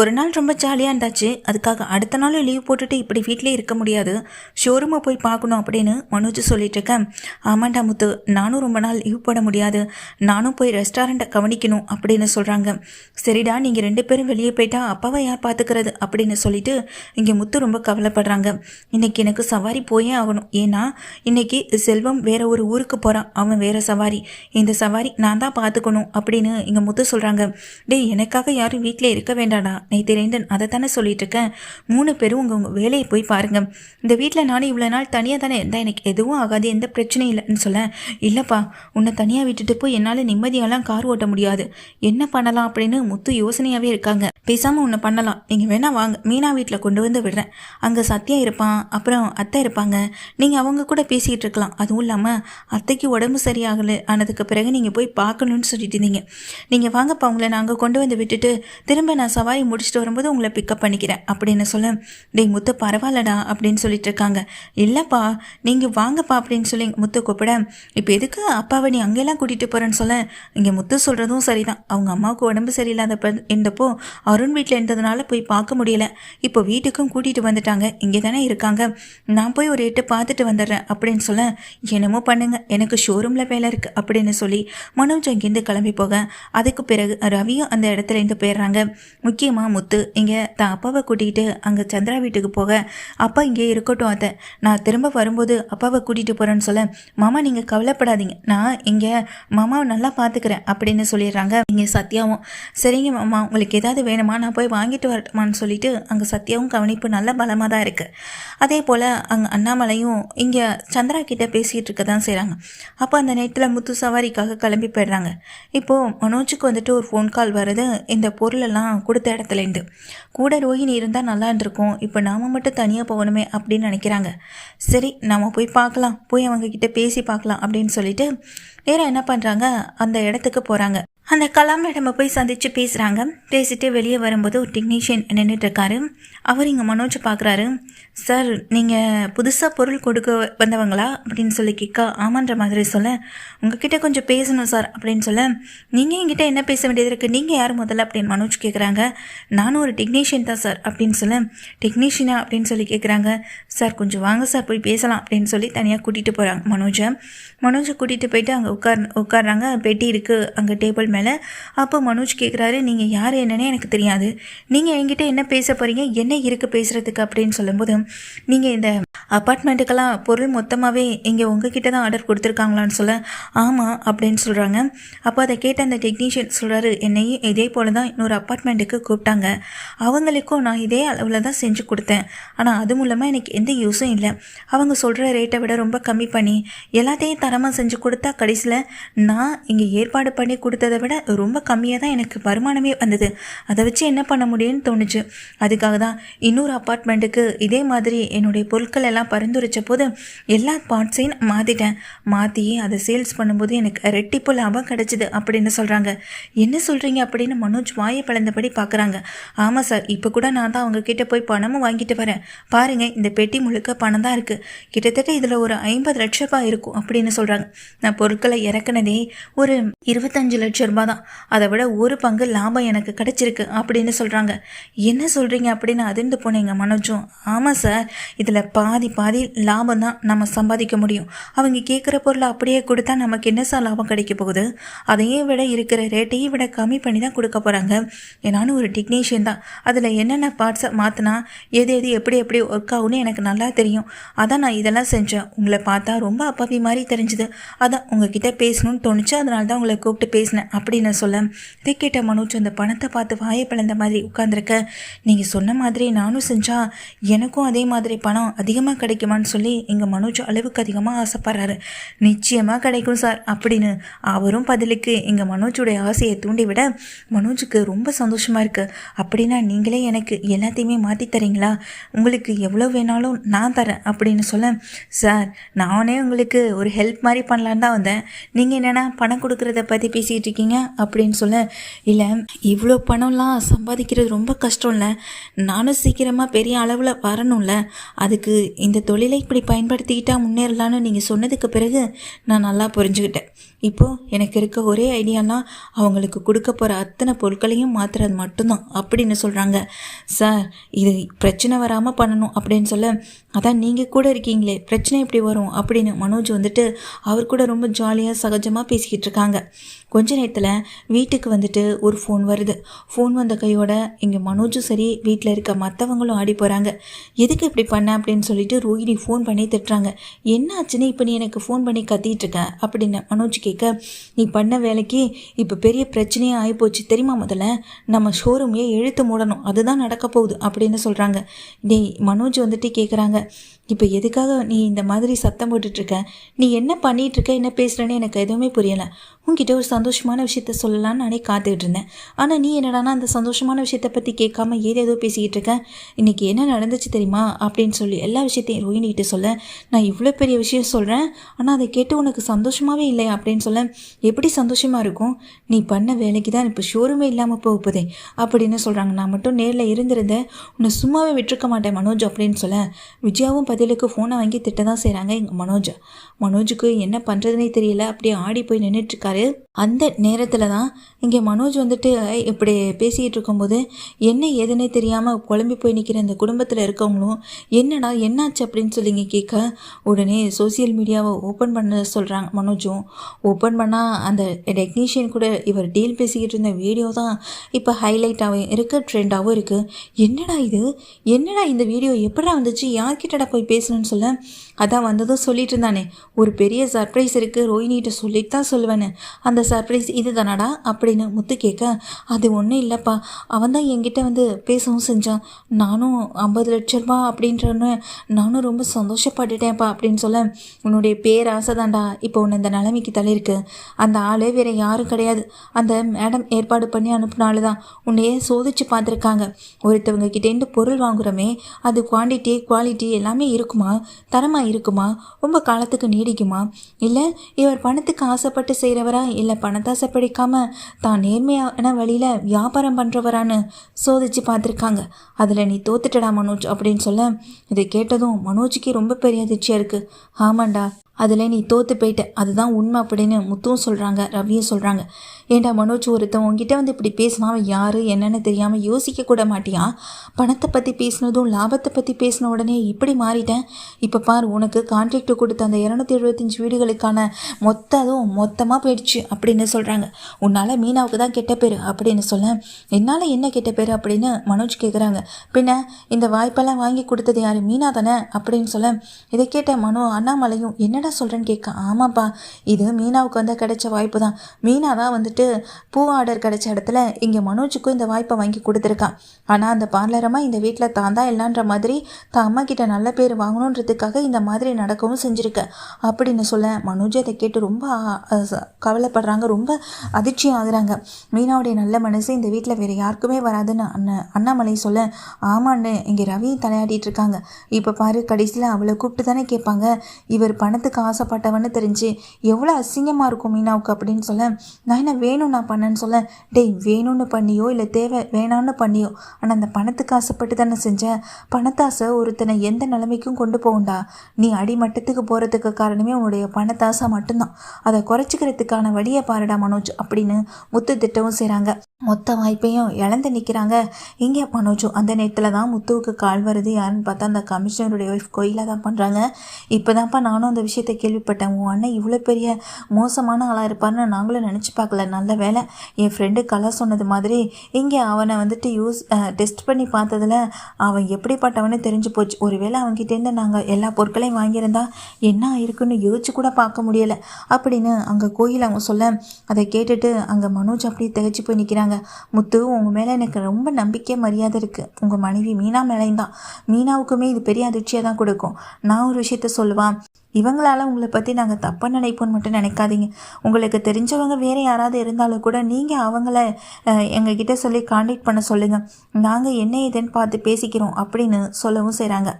ஒரு நாள் ரொம்ப ஜாலியாக இருந்தாச்சு. அதுக்காக அடுத்த நாளும் லீவ் போட்டுட்டு இப்படி வீட்டிலே இருக்க முடியாது. ஷோரூமை போய் பார்க்கணும் அப்படின்னு மனோஜ் சொல்லிட்டு இருக்கேன். ஆமாண்டா முத்து நானும் ரொம்ப நாள் லீவ் போட முடியாது. நானும் போய் ரெஸ்டாரண்ட்டை கவனிக்கணும் அப்படின்னு சொல்கிறாங்க சரிடா நீங்கள் ரெண்டு பேரும் வெளியே போயிட்டா அப்பாவை யார் பார்த்துக்கிறது அப்படின்னு சொல்லிட்டு இங்கே முத்து ரொம்ப கவலைப்படுறாங்க. இன்னைக்கு எனக்கு சவாரி போயே ஆகணும். ஏன்னா இன்னைக்கு செல்வம் வேற ஒரு ஊருக்கு போகிறான் அவன் வேற சவாரி. இந்த சவாரி நான் தான் பார்த்துக்கணும் அப்படின்னு இங்கே முத்து சொல்கிறாங்க டேய் எனக்காக யாரும் வீட்டில் இருக்க வேண்டாடா நேற்று ரேந்தன் அதை தானே சொல்லிட்டு இருக்கேன் மூணு பேரும் உங்கள் உங்கள் வேலையை போய் பாருங்க. இந்த வீட்டில் நானும் இவ்வளோ நாள் தனியாக தானே இருந்தால் எனக்கு எதுவும் ஆகாது எந்த பிரச்சனையும் இல்லைன்னு சொல்ல. இல்லைப்பா உன்னை தனியாக விட்டுட்டு போய் என்னால் நிம்மதியாலாம் கார் ஓட்ட முடியாது. என்ன பண்ணலாம் அப்படின்னு முத்து யோசனையாகவே இருக்காங்க. பேசாமல் ஒன்று பண்ணலாம். நீங்கள் வேணா வாங்க. மீனா வீட்டில் கொண்டு வந்து விடுறேன். அங்கே சத்யா இருப்பான் அப்புறம் அத்தை இருப்பாங்க. நீங்கள் அவங்க கூட பேசிகிட்டு இருக்கலாம். அதுவும் இல்லாமல் அத்தைக்கு உடம்பு சரியாகலை. ஆனதுக்கு பிறகு நீங்கள் போய் பார்க்கணுன்னு சொல்லிட்டு இருந்தீங்க. நீங்கள் வாங்கப்பா உங்களை நாங்கள் கொண்டு வந்து விட்டுட்டு திரும்ப நான் சவாரி முடிச்சுட்டு வரும்போது உங்களை பிக்கப் பண்ணிக்கிறேன். அப்படின்னு சொல்ல டேய் முத்து பரவாயில்லடா அப்படின்னு சொல்லிட்டு இருக்காங்க. இல்லைப்பா நீங்கள் வாங்கப்பா அப்படின்னு சொல்லி முத்து கூப்பிட இப்போ எதுக்கு அப்பாவை நீ அங்கெல்லாம் கூட்டிகிட்டு போகிறேன்னு சொல்ல? இங்கே முத்து சொல்கிறதும் சரிதான். அவங்க அம்மாவுக்கு உடம்பு சரியில்லாத ப- இருந்தப்போ அருண் வீட்டில் இருந்ததுனால போய் பார்க்க முடியல. இப்போ வீட்டுக்கும் கூட்டிகிட்டு வந்துட்டாங்க. இங்கே தானே இருக்காங்க. நான் போய் ஒரு எட்டு பார்த்துட்டு வந்துடுறேன் அப்படின்னு சொல்ல என்னமோ பண்ணுங்க. எனக்கு ஷோரூமில் வேலை இருக்குது அப்படின்னு சொல்லி மனோஜ் அங்கேருந்து கிளம்பி போக அதுக்கு பிறகு ரவியும் அந்த இடத்துல இருந்து போயிடுறாங்க. முக்கியமாக முத்து இங்கே தான் அப்பாவை கூட்டிகிட்டு அங்கே சந்திரா வீட்டுக்கு போக. அப்பா இங்கே இருக்கட்டும் அத்தை. நான் திரும்ப வரும்போது அப்பாவை கூட்டிகிட்டு போகிறேன்னு சொல்ல மாமா நீங்கள் கவலைப்படாதீங்க. நான் இங்கே மாமாவை நல்லா பார்த்துக்கிறேன் அப்படின்னு சொல்லிடுறாங்க இங்கே சத்யாவும். சரிங்க மாமா உங்களுக்கு ஏதாவது வேணுமா? நான் போய் வாங்கிட்டு வரட்டுமான்னு சொல்லிட்டு அங்கே சத்யாவும் கவனிப்பு நல்ல பலமாக தான் இருக்குது அதே போல் அங்கே அண்ணாமலையும் இங்கே சந்திரா கிட்டே பேசிகிட்டு இருக்க தான் செய்கிறாங்க அப்போ அந்த நேரத்தில் முத்து சவாரிக்காக கிளம்பி போயிடுறாங்க. இப்போது மனோஜுக்கு வந்துட்டு ஒரு ஃபோன் கால் வருது. இந்த பொருளெல்லாம் கொடுத்த பக்கத்துலேருந்து கூட ரோஹிணி இருந்தால் நல்லா இருந்திருக்கும். இப்போ நாம் மட்டும் தனியாக போகணுமே அப்படின்னு நினைக்கிறாங்க. சரி நாம் போய் பார்க்கலாம். போய் அவங்க கிட்ட பேசி பார்க்கலாம் அப்படின்னு சொல்லிட்டு நேராக என்ன பண்ணுறாங்க அந்த இடத்துக்கு போகிறாங்க அந்த கலாம் மேடமை போய் சந்தித்து பேசுகிறாங்க பேசிட்டு வெளியே வரும்போது ஒரு டெக்னீஷியன் நின்றுட்டு இருக்காரு. அவர் இங்கே மனோஜ் பார்க்குறாரு சார் நீங்கள் புதுசாக பொருள் கொடுக்க வந்தவங்களா? அப்படின்னு சொல்லி கேட்க ஆமான்ற மாதிரி சொல்ல. உங்ககிட்ட கொஞ்சம் பேசணும் சார் அப்படின்னு சொல்ல. நீங்கள் என்கிட்ட என்ன பேச வேண்டியது இருக்குது நீங்கள் யார் முதல்ல? அப்படின்னு மனோஜ் கேட்குறாங்க நானும் ஒரு டெக்னீஷியன் தான் சார் அப்படின்னு சொல்ல. டெக்னீஷியனா அப்படின்னு சொல்லி கேட்குறாங்க சார் கொஞ்சம் வாங்க சார் போய் பேசலாம் அப்படின்னு சொல்லி தனியாக கூட்டிகிட்டு போகிறாங்க மனோஜை. மனோஜை கூட்டிகிட்டு போயிட்டு அங்கே உட்கார் உட்காடுறாங்க பெட்டி இருக்குது அங்கே டேபிள் மேலே. அப்போ மனோஜ் கேட்குறாரு நீங்கள் யார் என்னன்னே எனக்கு தெரியாது. நீங்கள் என்கிட்ட என்ன பேச போகிறீங்க என்ன என்ன இருக்குது பேசுகிறதுக்கு அப்படின்னு சொல்லும்போது நீங்கள் இந்த அப்பார்ட்மெண்ட்டுக்கெல்லாம் பொருள் மொத்தமாகவே இங்கே உங்ககிட்ட தான் ஆர்டர் கொடுத்துருக்காங்களான்னு சொல்ல ஆமாம் அப்படின்னு சொல்கிறாங்க அப்போ அதை கேட்ட அந்த டெக்னீஷியன் சொல்கிறாரு என்னையும் இதே போல் தான் இன்னொரு அப்பார்ட்மெண்ட்டுக்கு கூப்பிட்டாங்க. அவங்களுக்கும் நான் இதே அளவில் தான் செஞ்சு கொடுத்தேன். ஆனால் அது மூலமாக எனக்கு எந்த யூஸும் இல்லை. அவங்க சொல்கிற ரேட்டை விட ரொம்ப கம்மி பண்ணி எல்லாத்தையும் தரமாக செஞ்சு கொடுத்தா கடைசியில் நான் இங்கே ஏற்பாடு பண்ணி கொடுத்ததை விட ரொம்ப கம்மியாக தான் எனக்கு வருமானமே வந்தது. அதை வச்சு என்ன பண்ண முடியும்னு தோணுச்சு. அதுக்காக தான் இன்னொரு அப்பார்ட்மெண்ட்டுக்கு இதே மாதிரி என்னுடைய பொருட்கள் எல்லாம் பரிந்துரைச்ச போது எல்லா பார்ட்ஸையும் நான் மாற்றிட்டேன் மாற்றி அதை சேல்ஸ் பண்ணும்போது எனக்கு ரெட்டிப்பு லாபம் கிடச்சிது அப்படின்னு சொல்கிறாங்க என்ன சொல்கிறீங்க அப்படின்னு மனோஜ் வாயை பிளந்தபடி பார்க்குறாங்க ஆமாம் சார் இப்போ கூட நான் தான் அவங்கக்கிட்ட போய் பணமும் வாங்கிட்டு வரேன். பாருங்க இந்த பெட்டி முழுக்க பணம் தான் இருக்குது கிட்டத்தட்ட இதில் ஒரு ஐம்பது லட்ச ரூபாய் இருக்கும் அப்படின்னு சொல்கிறாங்க நான் பொருட்களை இறக்குனதே ஒரு இருபத்தஞ்சு லட்ச ரூபாய் தான். அதை விட ஒரு பங்கு லாபம் எனக்கு கிடச்சிருக்கு அப்படின்னு சொல்கிறாங்க என்ன சொல்கிறீங்க அப்படின்னு அதிர்ந்து போனீங்க மனோஜும் ஆமாம் சார் இதில் பாதி பாதி லாபம் தான் நம்ம சம்பாதிக்க முடியும். அவங்க கேட்குற பொருளை அப்படியே கொடுத்தா நமக்கு என்ன சார் லாபம் கிடைக்க போகுது? அதையும் விட இருக்கிற ரேட்டையும் விட கம்மி பண்ணி தான் கொடுக்க போகிறாங்க நானும் ஒரு டெக்னீஷியன் தான். அதில் என்னென்ன பார்ட்ஸை மாற்றினா எது எது எப்படி எப்படி ஒர்க் ஆகும்னு எனக்கு நல்லா தெரியும். அதான் நான் இதெல்லாம் செஞ்சேன். உங்களை பார்த்தா ரொம்ப அப்பாவி மாதிரி தெரிஞ்சுது. அதான் உங்ககிட்ட பேசணும்னு தோணுச்சு. அதனால தான் உங்களை கூப்பிட்டு பேசினேன். அப்படின்னு சொல்ல இதை கேட்ட மனோஜ் அந்த பணத்தை பார்த்து வாயை பிளந்த மாதிரி உட்காந்துருக்க நீங்கள் சொன்ன மாதிரி நானும் செஞ்சால் எனக்கும் அதே மாதிரி பணம் அதிகமாக கிடைக்குமான்னு சொல்லி எங்கள் மனோஜ் அளவுக்கு அதிகமாக ஆசைப்படுறாரு. நிச்சயமாக கிடைக்கும் சார் அப்படின்னு அவரும் பதிலுக்கு எங்கள் மனோஜுடைய ஆசையை தூண்டிவிட மனோஜுக்கு ரொம்ப சந்தோஷமாக இருக்குது அப்படின்னா நீங்களே எனக்கு எல்லாத்தையுமே மாற்றி தரீங்களா? உங்களுக்கு எவ்வளோ வேணாலும் நான் தரேன் அப்படின்னு சொல்ல சார் நானே உங்களுக்கு ஒரு ஹெல்ப் மாதிரி பண்ணலான்னு தான் வந்தேன். நீங்கள் என்னென்னா பணம் கொடுக்குறத பற்றி பேசிகிட்டு இருக்கீங்க அப்படின்னு சொல்ல இல்லை இவ்வளோ பணம்லாம் சம்பாதிக்கிறது ரொம்ப கஷ்டம் இல்லை நானும் சீக்கிரமாக பெரிய அளவில் வரணும்ல? அதுக்கு இந்த தொழிலை இப்படி பயன்படுத்திக்கிட்டா முன்னேறலான்னு நீங்கள் சொன்னதுக்கு பிறகு நான் நல்லா புரிஞ்சுக்கிட்டேன். இப்போது எனக்கு இருக்க ஒரே ஐடியாலாம் அவங்களுக்கு கொடுக்க போகிற அத்தனை பொருட்களையும் மாற்றுறது மட்டும்தான் அப்படின்னு சொல்கிறாங்க சார் இது பிரச்சனை வராமல் பண்ணணும் அப்படின்னு சொல்ல அதான் நீங்கள் கூட இருக்கீங்களே பிரச்சனை எப்படி வரும் அப்படின்னு மனோஜ் வந்துட்டு அவர் கூட ரொம்ப ஜாலியாக சகஜமாக பேசிக்கிட்டு இருக்காங்க. கொஞ்ச நேரத்தில் வீட்டுக்கு வந்துட்டு ஒரு ஃபோன் வருது. ஃபோன் வந்த கையோட இங்கே மனோஜும் சரி வீட்டில் இருக்க மற்றவங்களும் ஆடி போகிறாங்க எதுக்கு இப்படி பண்ண அப்படின்னு சொல்லிட்டு ரோஹிணி ஃபோன் பண்ணி திட்டுறாங்க. என்ன ஆச்சுன்னு இப்போ நீ எனக்கு ஃபோன் பண்ணி கத்திட்டு இருக்க? அப்படின்னு மனோஜ் கேட்க நீ பண்ண வேலைக்கு இப்போ பெரிய பிரச்சனையே ஆகிப்போச்சு தெரியுமா முதல்ல? நம்ம ஷோரூமையே எழுத்து மூடணும். அதுதான் நடக்க போகுது. அப்படின்னு சொல்கிறாங்க டேய் மனோஜ் வந்துட்டு கேட்குறாங்க இப்போ எதுக்காக நீ இந்த மாதிரி சத்தம் போட்டுட்ருக்க? நீ என்ன பண்ணிகிட்ருக்க இருக்க என்ன பேசுகிறேன்னு எனக்கு எதுவுமே புரியலை. உங்ககிட்ட ஒரு சந்தோஷமான விஷயத்த சொல்லலாம்னு நானே காத்துக்கிட்டு இருந்தேன் ஆனால் நீ என்னடானா அந்த சந்தோஷமான விஷயத்த பற்றி கேட்காம ஏதேதோ பேசிக்கிட்டு இருக்க இன்னைக்கு என்ன நடந்துச்சு தெரியுமா? அப்படின்னு சொல்லி எல்லா விஷயத்தையும் ரோஹினிகிட்ட சொல்ல நான் இவ்வளோ பெரிய விஷயம் சொல்கிறேன் ஆனால் அதை கேட்டு உனக்கு சந்தோஷமாகவே இல்லை அப்படின்னு சொல்ல எப்படி சந்தோஷமாக இருக்கும்? நீ பண்ண வேலைக்கு தான் இப்போ ஷோரூமே இல்லாமல் போகுதே அப்படின்னு சொல்கிறாங்க நான் மட்டும் நேரில் இருந்திருந்தேன். உன்னை சும்மாவே விட்டுருக்க மாட்டேன் மனோஜ் அப்படின்னு சொல்ல விஜயாவும் பதிலுக்கு ஃபோனை வாங்கி திட்ட தான் செய்கிறாங்க எங்கள் மனோஜ். மனோஜுக்கு என்ன பண்ணுறதுனே தெரியல அப்படியே ஆடி போய் நின்றுட்டுருக்காரு அந்த நேரத்தில் தான் இங்கே மனோஜ் வந்துட்டு இப்படி பேசிக்கிட்டு இருக்கும்போது என்ன ஏதுன்னே தெரியாமல் குழம்பி போய் நிற்கிற இந்த குடும்பத்தில் இருக்கவங்களும் என்னடா என்னாச்சு அப்படின்னு சொல்லிங்க கேட்க உடனே சோசியல் மீடியாவை ஓப்பன் பண்ண சொல்கிறாங்க மனோஜும். ஓப்பன் பண்ணால் அந்த டெக்னீஷியன் கூட இவர் டீல் பேசிக்கிட்டு இருந்த வீடியோ தான் இப்போ ஹைலைட்டாகவும் இருக்குது ட்ரெண்டாகவும் இருக்குது என்னடா இது? என்னடா இந்த வீடியோ எப்படா வந்துச்சு? யார்கிட்டடா போய் பேசணும்னு சொல்ல? அதான் வந்ததும் சொல்லிட்டு இருந்தானே. ஒரு பெரிய சர்ப்ரைஸ் இருக்குது ரோஹினிகிட்ட சொல்லிட்டு தான் சொல்லுவேன்னு. அந்த சர்ப்ரைஸ் இது தானடா அப்படின்னு முத்து கேட்க அது ஒன்றும் இல்லைப்பா. அவன் தான் என்கிட்ட வந்து பேசவும் செஞ்சான். நானும் ஐம்பது லட்ச ரூபா அப்படின்றன்னு நானும் ரொம்ப சந்தோஷப்பட்டுட்டேன்ப்பா அப்படின்னு சொல்ல உன்னுடைய பேர் ஆசை தான்டா இப்போ உன்னை இந்த நிலைமைக்கு தள்ளியிருக்கு. அந்த ஆளே வேறு யாரும் கிடையாது. அந்த மேடம் ஏற்பாடு பண்ணி அனுப்புனால தான் உன்னையே சோதிச்சு பார்த்துருக்காங்க. ஒருத்தவங்க கிட்டேருந்து பொருள் வாங்குறோமே அது குவான்டிட்டி குவாலிட்டி எல்லாமே இருக்குமா? தரமாக இருக்குமா? ரொம்ப காலத்துக்கு நீடிக்குமா? இல்லை இவர் பணத்துக்கு ஆசைப்பட்டு செய்கிறவரா இல்லை பணத்தாசை பிடிக்காம தான் நேர்மையான வழியில் வியாபாரம் பண்ணுறவரான்னு சோதிச்சு பார்த்துருக்காங்க. அதில் நீ தோத்துட்டடா மனோஜ் அப்படின்னு சொல்ல இதை கேட்டதும் மனோஜுக்கு ரொம்ப பெரிய அதிர்ச்சியாக இருக்குது ஆமாண்டா அதில் நீ தோற்று போயிட்ட. அதுதான் உண்மை அப்படின்னு முத்துவும் சொல்கிறாங்க ரவியும் சொல்கிறாங்க ஏண்டா மனோஜ் ஒருத்தன் உங்ககிட்ட வந்து இப்படி பேசினா அவன் யார் என்னென்னு தெரியாமல் யோசிக்க கூட மாட்டியா? பணத்தை பற்றி பேசினதும் லாபத்தை பற்றி பேசின உடனே இப்படி மாறிட்டேன். இப்போ பார் உனக்கு கான்ட்ராக்ட் கொடுத்த அந்த இரநூத்தி எழுபத்தஞ்சு வீடுகளுக்கான மொத்த அதுவும் மொத்தமாக போயிடுச்சு அப்படின்னு சொல்கிறாங்க உன்னால் மீனாவுக்கு தான் கெட்ட பேர் அப்படின்னு சொல்ல என்னால் என்ன கெட்ட பேர்? அப்படின்னு மனோஜ் கேட்குறாங்க பின்ன இந்த வாய்ப்பெல்லாம் வாங்கி கொடுத்தது யார்? மீனா தானே? அப்படின்னு சொல்ல இதை கேட்ட மனோ அண்ணாமலையும் என்னடா சொல்கிறேன்னு கேட்க ஆமாப்பா இது மீனாவுக்கு வந்து கிடைச்ச வாய்ப்பு தான் மீனா தான் வந்துட்டு பூ ஆர்டர் கிடைச்ச இடத்துல இங்கே மனோஜுக்கும் இந்த வாய்ப்பை வாங்கி கொடுத்துருக்கான் ஆனால் அந்த பார்லரமாக இந்த வீட்டில் தான் தான் இல்லைன்ற மாதிரி தான் அம்மா கிட்ட நல்ல பேர் வாங்கணுன்றதுக்காக இந்த மாதிரி நடக்கவும் செஞ்சுருக்க. அப்படின்னு சொல்ல மனோஜ் அதை கேட்டு ரொம்ப கவலைப்படுறாங்க ரொம்ப அதிர்ச்சி ஆகுறாங்க. மீனாவுடைய நல்ல மனசு இந்த வீட்டில் வேறு யாருக்குமே வராதுன்னு அண்ணன் அண்ணாமலை சொல்ல ஆமான்னு இங்கே ரவி தலையாடிட்டு இருக்காங்க. இப்போ பாரு கடைசியில் அவளை கூப்பிட்டு தானே கேட்பாங்க. இவர் பணத்துக்கு ஆசைப்பட்டவன்னு தெரிஞ்சு எவ்வளோ அசிங்கமாக இருக்கும் மீனாவுக்கு அப்படின்னு சொல்ல நான் என்ன வேணும் நான் பண்ணேன்னு சொல்ல டேய் வேணும்னு பண்ணியோ இல்லை தேவை வேணான்னு பண்ணியோ ஆனால் அந்த பணத்துக்கு ஆசைப்பட்டு தானே செஞ்சேன் பணத்தாசை ஒருத்தனை எந்த நிலைமைக்கும் கொண்டு போகும்டா. நீ அடிமட்டத்துக்கு போகிறதுக்கு காரணமே உன்னுடைய பணத்தாசை மட்டும்தான். அதை குறைச்சிக்கிறதுக்கான வழியை பாருடா மனோஜ் அப்படின்னு முத்து திட்டவும் செய்கிறாங்க மொத்த வாய்ப்பையும் இழந்து நிற்கிறாங்க இங்கே மனோஜும் அந்த நேரத்தில் தான் முத்துவுக்கு கால் வருது யாருன்னு பார்த்தா அந்த கமிஷனருடைய ஒய்ஃப் கோயிலாக தான் பண்ணுறாங்க இப்போ தான்ப்பா நானும் அந்த விஷயத்தை கேள்விப்பட்டேன். உன் அண்ணன் இவ்வளோ பெரிய மோசமான ஆளாக இருப்பார்னு நாங்களும் நினச்சி பார்க்கல. நல்ல வேலை என் ஃப்ரெண்டு கலா சொன்னது மாதிரி இங்கே அவனை வந்துட்டு யூஸ் டெஸ்ட் பண்ணி பார்த்ததுல அவன் எப்படிப்பட்டவனே தெரிஞ்சு போச்சு. ஒருவேளை அவன்கிட்டேருந்து நாங்கள் எல்லா பொருட்களையும் வாங்கியிருந்தா என்ன ஆயிருக்குன்னு யோசிச்சு கூட பார்க்க முடியலை. அப்படின்னு அங்கே கோயில் அவங்க சொல்ல அதை கேட்டுட்டு அங்கே மனோஜ் அப்படியே திகச்சு போய் நிற்கிறாங்க முத்து உங்கள் மேலே எனக்கு ரொம்ப நம்பிக்கை மரியாதை இருக்குது உங்கள் மனைவி மீனா மேலேயும் தான் மீனாவுக்குமே இது பெரிய அதிர்ச்சியாக தான் கொடுக்கும். நான் ஒரு விஷயத்த சொல்லுவான். இவங்களால உங்களை பற்றி நாங்கள் தப்பாக நினைப்போன்னு மட்டும் நினைக்காதீங்க. உங்களுக்கு தெரிஞ்சவங்க வேறு யாராவது இருந்தாலும் கூட நீங்கள் அவங்கள எங்ககிட்ட சொல்லி காண்டாக்ட் பண்ண சொல்லுங்கள் நாங்கள் என்ன ஏதுன்னு பார்த்து பேசிக்கிறோம் அப்படின்னு சொல்லவும் செய்கிறாங்க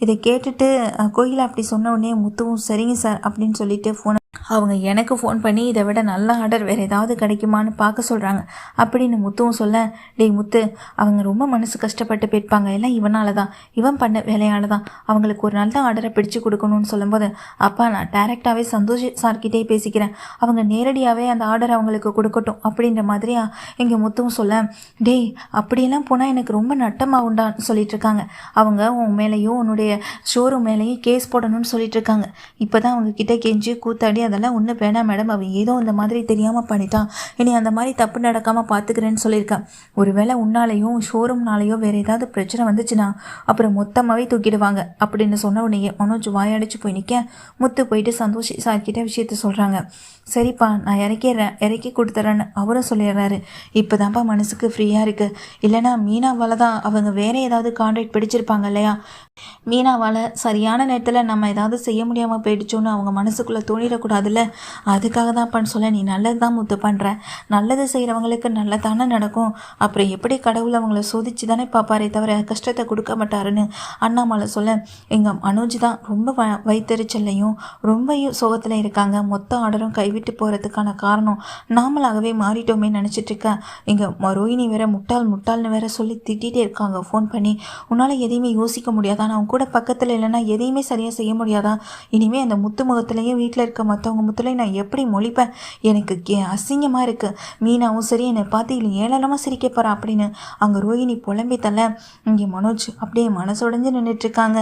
இதை கேட்டுட்டு அஹ், அப்படி சொன்ன உடனே முத்துவும் சரிங்க சார் அப்படின்னு சொல்லிட்டு ஃபோனை அவங்க எனக்கு ஃபோன் பண்ணி இதை விட நல்ல ஆர்டர் வேறு ஏதாவது கிடைக்குமான்னு பார்க்க சொல்கிறாங்க அப்படின்னு முத்துவும் சொல்ல டேய் முத்து அவங்க ரொம்ப மனசு கஷ்டப்பட்டு போயிருப்பாங்க. எல்லாம் இவனால தான் இவன் பண்ண வேலையால தான் அவங்களுக்கு ஒரு நல்ல ஆர்டரை பிடிச்சு கொடுக்கணும்னு சொல்லும்போது அப்பா நான் டேரெக்டாகவே சந்தோஷ் சார்கிட்டே பேசிக்கிறேன். அவங்க நேரடியாகவே அந்த ஆர்டர் அவங்களுக்கு கொடுக்கட்டும். அப்படின்ற மாதிரியா எங்கள் முத்துவும் சொல்ல டேய் அப்படியெல்லாம் போனால் எனக்கு ரொம்ப நட்டமாகுண்டான்னு சொல்லிட்டு இருக்காங்க. அவங்க உன் மேலேயும் உன்னுடைய ஷோரூம் மேலேயும் கேஸ் போடணும்னு சொல்லிட்டு இருக்காங்க. இப்போ தான் அவங்க கிட்ட கெஞ்சி கூத்தாடி அதெல்லாம் ஒன்றும் வேணாம் மேடம். அவன் ஏதோ இந்த மாதிரி தெரியாமல் பண்ணிட்டான் இனி அந்த மாதிரி தப்பு நடக்காமல் பார்த்துக்கிறேன்னு சொல்லியிருக்கேன் ஒருவேளை உன்னாலேயும் ஷோரூம்னாலேயோ வேறு ஏதாவது பிரச்சனை வந்துச்சுன்னா அப்புறம் மொத்தமாகவே தூக்கிடுவாங்க அப்படின்னு சொன்ன உடனே மனோஜ் வாயடிச்சு போய் நிற்க முத்து போயிட்டு சந்தோஷ் சார்கிட்ட விஷயத்த சொல்கிறாங்க சரிப்பா நான் இறக்கிடுறேன். இறக்கி கொடுத்துறேன்னு அவரும் சொல்லிடுறாரு. இப்போ தான்ப்பா மனசுக்கு ஃப்ரீயாக இருக்குது இல்லைனா மீனாவால் தான் அவங்க வேறு ஏதாவது கான்ட்ராக்ட் பிடிச்சிருப்பாங்க இல்லையா? மீனாவால் சரியான நேரத்தில் நம்ம ஏதாவது செய்ய முடியாமல் போயிடுச்சோன்னு அவங்க மனசுக்குள்ளே தோணிடக்கூடாதுல்ல? அதுக்காக தான்ப்பான்னு சொல்ல நீ நல்லது தான் முத்து பண்ணுற நல்லது செய்கிறவங்களுக்கு நல்லதானே நடக்கும். அப்புறம் எப்படி கடவுள் அவங்கள சோதிச்சு தானே பார்ப்பாரே தவிர கஷ்டத்தை கொடுக்க மாட்டாருன்னு அண்ணாமலை சொல்ல எங்கள் மனோஜ் தான் ரொம்ப வ வைத்தறிச்சல்லையும் ரொம்பையும் சோகத்தில் இருக்காங்க. மொத்த ஆர்டரும் கைவிட்டு போகிறதுக்கான காரணம் நாமளாகவே மாறிட்டோமே நினச்சிட்ருக்க எங்கள் ரோஹினி வேற முட்டாள் முட்டாள்னு வேற சொல்லி திட்டிகிட்டே இருக்காங்க. ஃபோன் பண்ணி உன்னால் எதையுமே யோசிக்க முடியாதா? நான் கூட பக்கத்தில் இல்லைன்னா எதையுமே சரியாக செய்ய முடியாதா? இனிமே அந்த முத்து முகத்துலேயும் வீட்டில் இருக்க மற்றவங்க முத்துலையும் நான் எப்படி மொழிப்பேன்? எனக்கு கே அசிங்கமாக இருக்குது மீனாவும் சரி என்னை பார்த்து இல்லை ஏளனமாக சிரிக்க போகிறா அப்படின்னு அங்கே ரோஹிணி புலம்பி தள்ள இங்கே மனோஜ் அப்படியே மனசுடைஞ்சு உடஞ்சு இருக்காங்க.